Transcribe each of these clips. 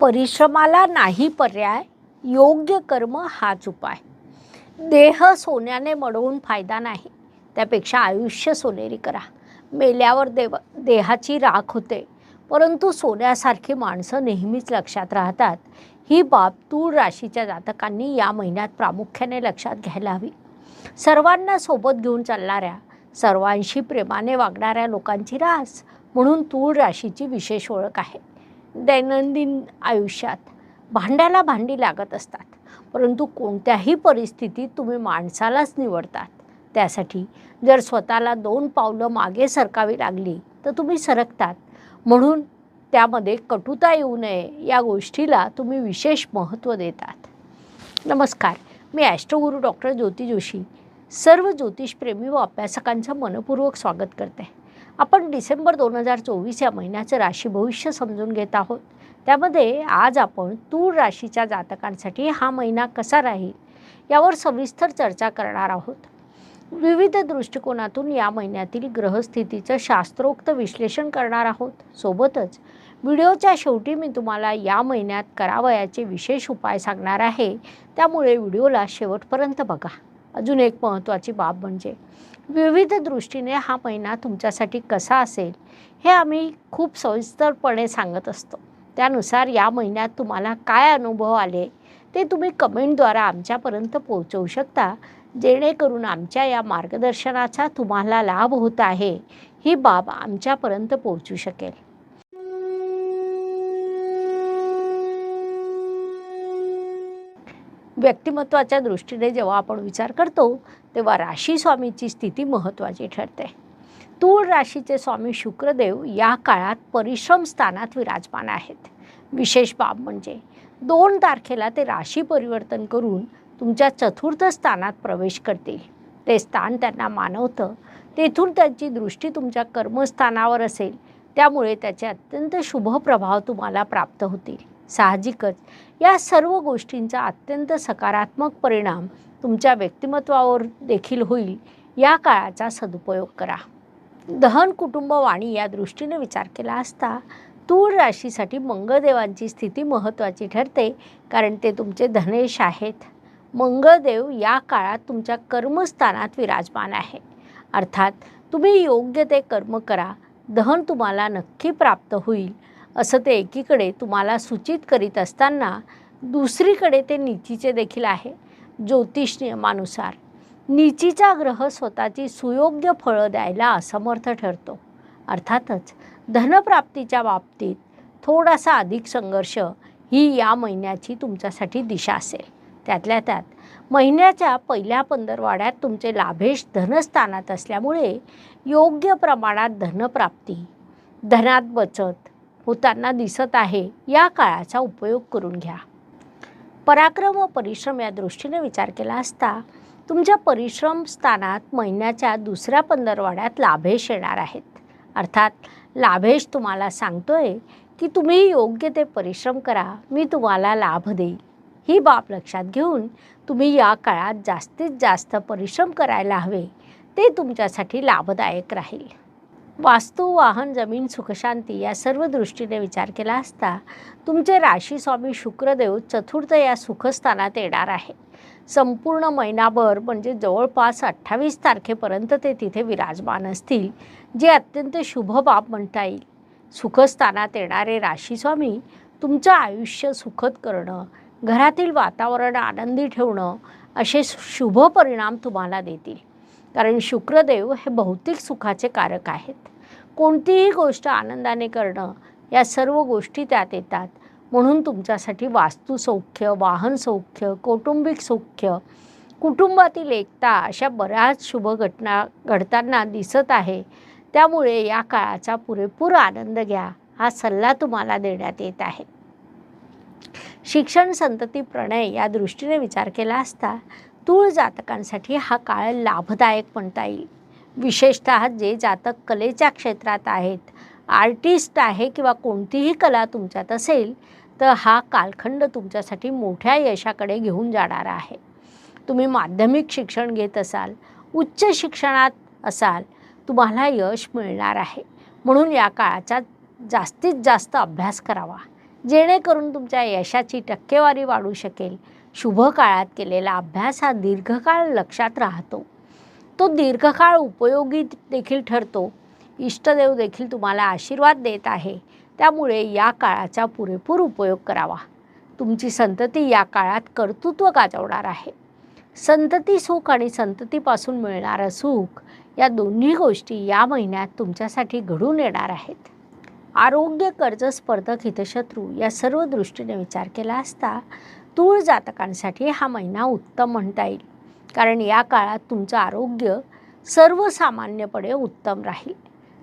परिश्रमाला नाही पर्याय योग्य कर्म हाच उपाय. देह सोन्याने मडवून फायदा नाही त्यापेक्षा आयुष्य सोनेरी करा. मेल्यावर देव देहाची राख होते परंतु सोन्यासारखी माणसं नेहमीच लक्षात राहतात. ही बाब तूळ राशीच्या जातकांनी या महिन्यात प्रामुख्याने लक्षात घ्यायला हवी. सर्वांना सोबत घेऊन चालणाऱ्या सर्वांशी प्रेमाने वागणाऱ्या लोकांची रास म्हणून तूळ राशीची विशेष ओळख आहे. दैनंदिन आयुष्यात भांड्याला भांडी लागत असतात. परंतु कोणत्याही परिस्थितीत तुम्ही माणसालाच निवडतात. त्यासाठी जर स्वतःला दोन पावलं मागे सरकावी लागली तर तुम्ही सरकतात. म्हणून त्यामध्ये कटुता येऊ नये या गोष्टीला तुम्ही विशेष महत्त्व देतात. नमस्कार मी ॲस्ट्रोगुरू डॉक्टर ज्योती जोशी. सर्व ज्योतिषप्रेमी व अभ्यासकांचं मनपूर्वक स्वागत करते. आपण डिसेंबर दोन हजार चोवीस या महिन्याचं राशी भविष्य समजून घेत आहोत. त्यामध्ये आज आपण तूळ राशीच्या जातकांसाठी हा महिना कसा राहील यावर सविस्तर चर्चा करणार आहोत. विविध दृष्टिकोनातून या महिन्यातील ग्रहस्थितीचं शास्त्रोक्त विश्लेषण करणार आहोत. सोबतच व्हिडिओच्या शेवटी मी तुम्हाला या महिन्यात करावयाचे विशेष उपाय सांगणार आहे. त्यामुळे व्हिडिओला शेवटपर्यंत बघा. अजून एक महत्त्वाची बाब म्हणजे विविध दृष्टीने हा महिना तुमच्यासाठी कसा असेल हे आम्ही खूप सविस्तरपणे सांगत असतो. त्यानुसार या महिन्यात तुम्हाला काय अनुभव आले ते तुम्ही कमेंटद्वारा आमच्यापर्यंत पोहोचवू शकता जेणेकरून आमच्या या मार्गदर्शनाचा तुम्हाला लाभ होत आहे ही बाब आमच्यापर्यंत पोहोचू शकेल. व्यक्तिमत्वाच्या दृष्टीने जेव्हा आपण विचार करतो तेव्हा राशी स्वामीची स्थिती महत्त्वाची ठरते. तूळ राशीचे स्वामी शुक्रदेव या काळात परिश्रम स्थानात विराजमान आहेत. विशेष बाब म्हणजे दोन तारखेला ते राशी परिवर्तन करून तुमच्या चतुर्थ स्थानात प्रवेश करतील. ते स्थान त्यांना मानवतं. तेथून त्यांची दृष्टी तुमच्या कर्मस्थानावर असेल. त्यामुळे त्याचे अत्यंत शुभ प्रभाव तुम्हाला प्राप्त होतील. साहजिकच. या सर्व गोष्टींचा अत्यंत सकारात्मक परिणाम तुमच्या व्यक्तिमत्वावर देखील होईल या काळाचा सदुपयोग करा. दहन कुटुंब वाणी या दृष्टीने विचार केला असता तूळ राशीसाठी मंगळदेवांची स्थिती महत्त्वाची ठरते कारण ते तुमचे धनेश आहेत. मंगळदेव या काळात तुमच्या कर्मस्थानात विराजमान आहे. अर्थात तुम्ही योग्य ते कर्म करा दहन तुम्हाला नक्की प्राप्त होईल असं ते एकीकडे तुम्हाला सूचित करीत असताना दुसरीकडे ते नीचीचे देखील आहे ज्योतिष नियमानुसार नीचीचा ग्रह स्वतःची सुयोग्य फळं द्यायला असमर्थ ठरतो. अर्थातच धनप्राप्तीच्या बाबतीत थोडासा अधिक संघर्ष ही या महिन्याची तुमच्यासाठी दिशा असेल. त्यातल्या त्यात महिन्याच्या पहिल्या पंधरवाड्यात तुमचे लाभेश धनस्थानात असल्यामुळे योग्य प्रमाणात धनप्राप्ती धनात बचत होताना दिसत आहे या काळाचा उपयोग करून घ्या. पराक्रम व परिश्रम या दृष्टीने विचार केला असता तुमच्या परिश्रम स्थानात महिन्याच्या दुसऱ्या पंधरवाड्यात लाभेश येणार आहेत. अर्थात लाभेश तुम्हाला सांगतोय की तुम्ही योग्य ते परिश्रम करा मी तुम्हाला लाभ देईल. ही बाब लक्षात घेऊन तुम्ही या काळात जास्तीत जास्त परिश्रम करायला हवे ते तुमच्यासाठी लाभदायक राहील. वास्तू वाहन जमीन सुखशांती या सर्व दृष्टीने विचार केला असता तुमचे राशी स्वामी शुक्रदेव चतुर्थ या सुखस्थानात येणार आहे. संपूर्ण महिनाभर म्हणजे जवळपास अठ्ठावीस तारखेपर्यंत ते तिथे विराजमान असतील जे अत्यंत शुभ बाब म्हणता येईल. सुखस्थानात येणारे राशीस्वामी तुमचं आयुष्य सुखद करणं घरातील वातावरण आनंदी ठेवणं असे शुभ परिणाम तुम्हाला देतील. कारण शुक्रदेव हे भौतिक सुखाचे कारक आहेत. कोणतीही गोष्ट आनंदाने करणं या सर्व गोष्टी त्यात येतात. म्हणून तुमच्यासाठी वास्तुसौख्य वाहन सौख्य कौटुंबिक सौख्य कुटुंबातील एकता अशा बऱ्याच शुभ घटना घडताना दिसत आहे. त्यामुळे या काळाचा पुरेपूर आनंद घ्या हा सल्ला तुम्हाला देण्यात येत आहे. शिक्षण संतती प्रणय या दृष्टीने विचार केला असता तूळ जातकांसाठी हा काळ लाभदायक म्हणता येईल. विशेषतः जे जातक कलेच्या क्षेत्रात आहेत आर्टिस्ट आहे किंवा कोणतीही कला तुमच्यात असेल तर हा कालखंड तुमच्यासाठी मोठ्या यशाकडे घेऊन जाणारा आहे. तुम्ही माध्यमिक शिक्षण घेत असाल उच्च शिक्षणात असाल तुम्हाला यश मिळणार आहे. म्हणून या काळाचा जास्तीत जास्त अभ्यास करावा. जेणेकरून तुमच्या यशाची टक्केवारी वाढू शकेल. शुभ काळात केलेला अभ्यास हा दीर्घकाळ लक्षात राहतो. तो दीर्घकाळ उपयोगी देखील ठरतो. इष्टदेव देखील तुम्हाला आशीर्वाद देत आहे. त्यामुळे या काळाचा पुरेपूर उपयोग करावा. तुमची संतती या काळात कर्तृत्व गाजवणार आहे. संतती सुख आणि संततीपासून मिळणारं सुख या दोन्ही गोष्टी या महिन्यात तुमच्यासाठी घडून येणार आहेत. आरोग्य कर्ज स्पर्धक हितशत्रू या सर्व दृष्टीने विचार केला असता तूळ जातकांसाठी हा महिना उत्तम म्हणता येईल. कारण या काळात तुमचं आरोग्य सर्वसामान्यपणे उत्तम राहील.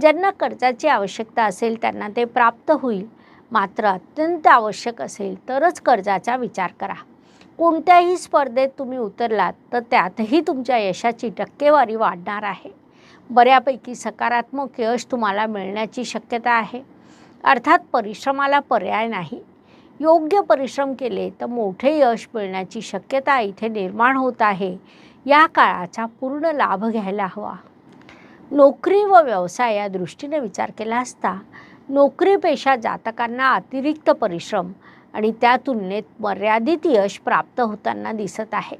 ज्यांना कर्जाची आवश्यकता असेल त्यांना ते प्राप्त होईल. मात्र अत्यंत आवश्यक असेल तरच कर्जाचा विचार करा. कोणत्याही स्पर्धेत तुम्ही उतरलात तर त्यातही तुमच्या यशाची टक्केवारी वाढणार आहे. बऱ्यापैकी सकारात्मक यश तुम्हाला मिळण्याची शक्यता आहे. अर्थात परिश्रमाला पर्याय नाही. योग्य परिश्रम केले तर मोठे यश मिळण्याची शक्यता इथे निर्माण होत आहे. या काळाचा पूर्ण लाभ घ्यायला हवा. नोकरी व व्यवसाय या दृष्टीने विचार केला असता नोकरीपेक्षा जातकांना अतिरिक्त परिश्रम आणि त्या तुलनेत मर्यादित यश प्राप्त होताना दिसत आहे.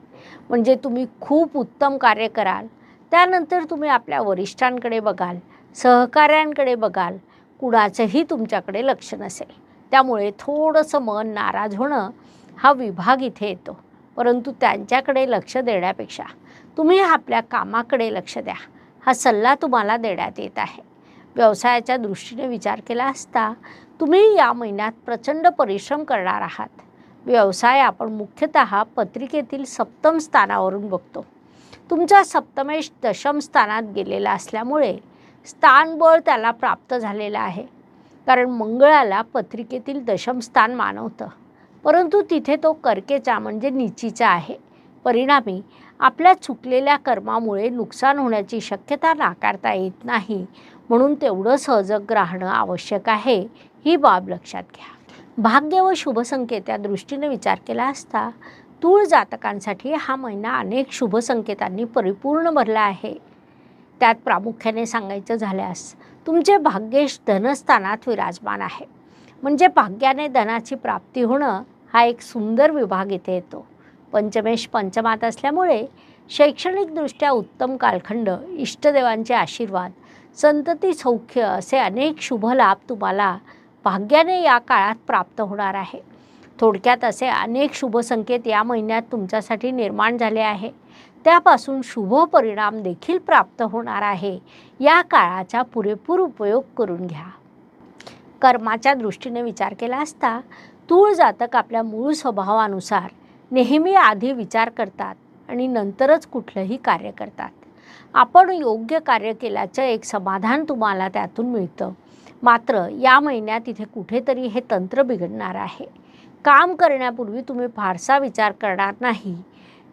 म्हणजे तुम्ही खूप उत्तम कार्य कराल त्यानंतर तुम्ही आपल्या वरिष्ठांकडे बघाल सहकाऱ्यांकडे बघाल कुणाचंही तुमच्याकडे लक्ष नसेल. त्यामुळे थोडंसं मन नाराज होणं हा विभाग इथे येतो. परंतु त्यांच्याकडे लक्ष देण्यापेक्षा तुम्ही आपल्या कामाकडे लक्ष द्या. हा सल्ला तुम्हाला देण्यात येत आहे. व्यवसायाच्या दृष्टीने विचार केला असता तुम्ही या महिन्यात प्रचंड परिश्रम करणार आहात. व्यवसाय आपण मुख्यतः पत्रिकेतील सप्तम स्थानावरून बघतो. तुमचा सप्तमेश दशम स्थानात गेलेला असल्यामुळे स्थानबळ त्याला प्राप्त झालेलं आहे. कारण मंगळाला पत्रिकेतील दशम स्थान मानवतं. परंतु तिथे तो कर्केचा म्हणजे नीचीचा आहे. परिणामी आपल्या चुकलेल्या कर्मामुळे नुकसान होण्याची शक्यता नाकारता येत नाही म्हणून तेवढं सहजग राहणं आवश्यक आहे ही बाब लक्षात घ्या. भाग्य व शुभसंकेत या दृष्टीने विचार केला असता तूळ जातकांसाठी हा महिना अनेक शुभसंकेतांनी परिपूर्ण भरला आहे. त्यात प्रामुख्याने सांगायचं झाल्यास तुमचे भाग्येश धनस्थानात विराजमान आहे. म्हणजे भाग्याने धनाची प्राप्ती होणं हा एक सुंदर विभाग इथे येतो. पंचमेश पंचमात असल्यामुळे शैक्षणिकदृष्ट्या उत्तम कालखंड इष्टदेवांचे आशीर्वाद संतती सौख्य असे अनेक शुभ लाभ तुम्हाला भाग्याने या काळात प्राप्त होणार आहे. थोडक्यात असे अनेक शुभसंकेत या महिन्यात तुमच्यासाठी निर्माण झाले आहे. त्यापासून शुभ परिणाम देखील प्राप्त होणार आहे. या काळाचा पुरेपूर उपयोग करून घ्या. कर्माच्या दृष्टीने विचार केला असता तूळ जातक आपल्या मूळ स्वभावानुसार नेहमी आधी विचार करतात आणि नंतरच कुठलंही कार्य करतात. आपण योग्य कार्य केल्याचं एक समाधान तुम्हाला त्यातून मिळतं. मात्र या महिन्यात इथे कुठेतरी हे तंत्र बिघडणार आहे. काम करण्यापूर्वी तुम्ही फारसा विचार करणार नाही.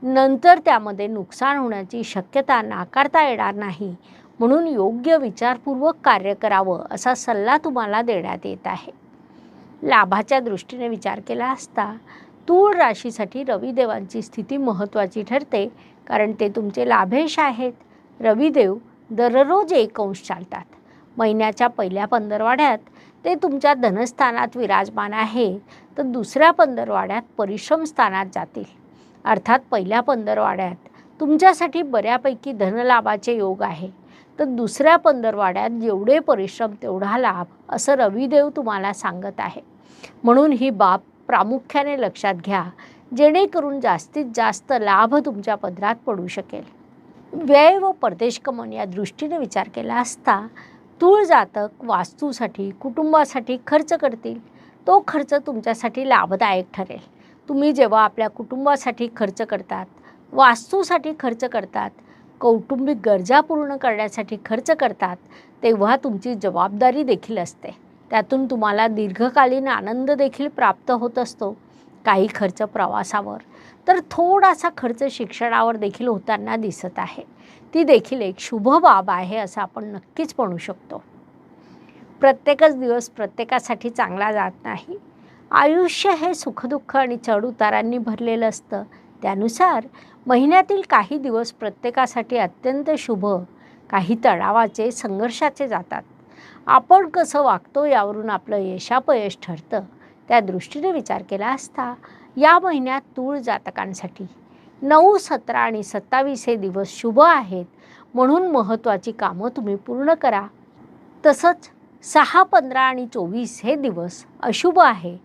नंतर त्यामध्ये नुकसान होण्याची शक्यता नाकारता येणार नाही. म्हणून योग्य विचारपूर्वक कार्य करावं असा सल्ला तुम्हाला देण्यात येत आहे. लाभाच्या दृष्टीने विचार केला असता तूळ राशीसाठी रविदेवांची स्थिती महत्त्वाची ठरते कारण ते तुमचे लाभेश आहेत. रविदेव दररोज एक अंश चालतात. महिन्याच्या पहिल्या पंधरवाड्यात ते तुमच्या धनस्थानात विराजमान आहे तर दुसऱ्या पंधरवाड्यात परिश्रम स्थानात जातील. अर्थात पहिल्या पंधरवाड्यात. तुमच्यासाठी बऱ्यापैकी धनलाभाचे योग आहे. तर दुसऱ्या पंधरवाड्यात जेवढे परिश्रम तेवढा लाभ असं रविदेव तुम्हाला सांगत आहे. म्हणून ही बाब प्रामुख्याने लक्षात घ्या. जेणेकरून जास्तीत जास्त लाभ तुमच्या पदरात पडू शकेल. व्यय व परदेशगमन या दृष्टीने विचार केला असता तूळ जातक वास्तूसाठी कुटुंबासाठी खर्च करतील. तो खर्च तुमच्यासाठी लाभदायक ठरेल. तुम्ही जेव्हा आपल्या कुटुंबासाठी खर्च करतात वास्तूसाठी खर्च करतात कौटुंबिक गरजा पूर्ण करण्यासाठी खर्च करतात तेव्हा तुमची जबाबदारी देखील असते. त्यातून तुम्हाला दीर्घकालीन आनंद देखील प्राप्त होत असतो काही खर्च प्रवासावर. तर थोडासा खर्च शिक्षणावर देखील होताना दिसत आहे. ती देखील एक शुभ बाब आहे असं आपण नक्कीच म्हणू शकतो. प्रत्येकच दिवस प्रत्येकासाठी चांगला जात नाही. आयुष्य हे सुखदुःख आणि चढउतारांनी भरलेलं असतं. त्यानुसार महिन्यातील काही दिवस प्रत्येकासाठी अत्यंत शुभ काही तणावाचे संघर्षाचे जातात. आपण कसं वागतो यावरून आपलं यशापयश ठरतं. त्या दृष्टीने विचार केला असता या महिन्यात तूळ जातकांसाठी नऊ सतरा आणि सत्तावीस हे दिवस शुभ आहेत. म्हणून महत्त्वाची कामं तुम्ही पूर्ण करा. तसंच सहा पंधरा आणि चोवीस हे दिवस अशुभ आहे.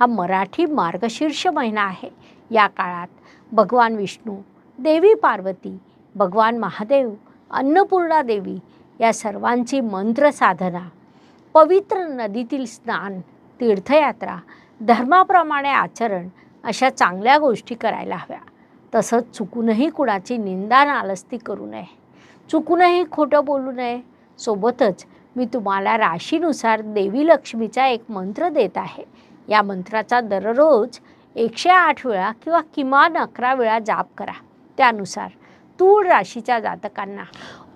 हा मराठी मार्गशीर्ष महिना आहे. या काळात भगवान विष्णू देवी पार्वती भगवान महादेव अन्नपूर्णा देवी या सर्वांची मंत्र साधना पवित्र नदीतील स्नान तीर्थयात्रा धर्माप्रमाणे आचरण अशा चांगल्या गोष्टी करायला हव्या. तसंच चुकूनही कुणाची निंदा नालस्ती करू नये. चुकूनही खोटं बोलू नये. सोबतच मी तुम्हाला राशीनुसार देवी लक्ष्मीचा एक मंत्र देत आहे. या मंत्राचा दररोज एकशे आठ वेळा किंवा किमान अकरा वेळा जाप करा. त्यानुसार तूळ राशीच्या जातकांना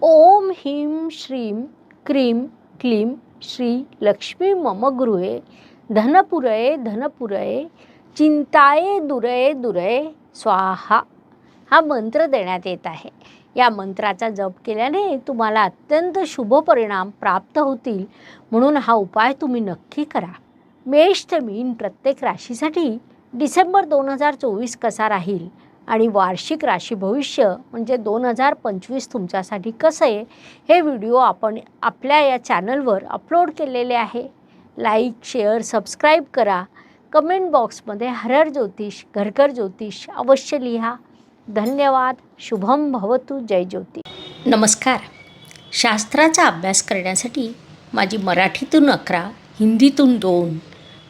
ओम ह्रीं श्रीं क्रीं क्लीं श्री लक्ष्मी मम गृहे धनपुरये धनपुरये चिंताये दुरये दुरये स्वाहा. हा मंत्र देण्यात येत आहे. या मंत्राचा जप केल्याने तुम्हाला अत्यंत शुभ परिणाम प्राप्त होतील म्हणून हा उपाय तुम्ही नक्की करा. मेष ते मीन प्रत्येक राशीसाठी डिसेंबर दोन हजार चोवीस कसा राहील? आणि वार्षिक राशी भविष्य म्हणजे दोन हजार पंचवीस तुमच्यासाठी कसं? आहे हे व्हिडिओ आपण आपल्या या चॅनलवर अपलोड केलेले आहे. लाईक शेअर सबस्क्राईब करा. कमेंट बॉक्समध्ये हरर ज्योतिष घरघर ज्योतिष अवश्य लिहा. धन्यवाद. शुभम भवतु. जय ज्योती. नमस्कार. शास्त्राचा अभ्यास करण्यासाठी माझी मराठीतून अकरा हिंदीतून दोन